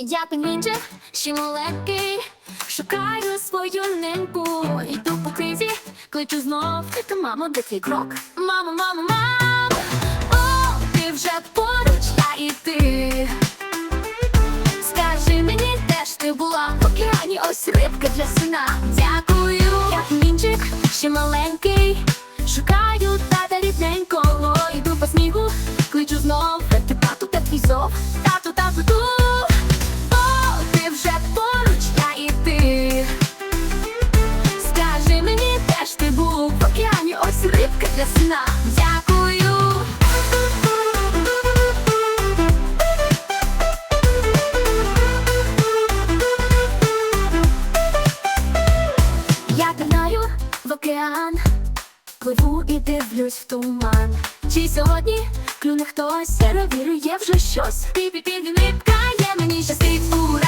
Я пінгвінчик, ще маленький, шукаю свою неньку. Йду по кризі, кличу знов, ти мамо, де твій крок? Мамо, мамо, мамо, о, ти вже поруч, я і ти. Скажи мені, де ж ти була? В океані ось рибка для сина. Дякую, я пінгвінчик, ще маленький, шукаю тата для. Дякую. Я пірнаю в океан, пливу і дивлюсь в туман. Чи сьогодні клюне хтось, перевірює вже щось. Пі-пі-пі, є мені щастя.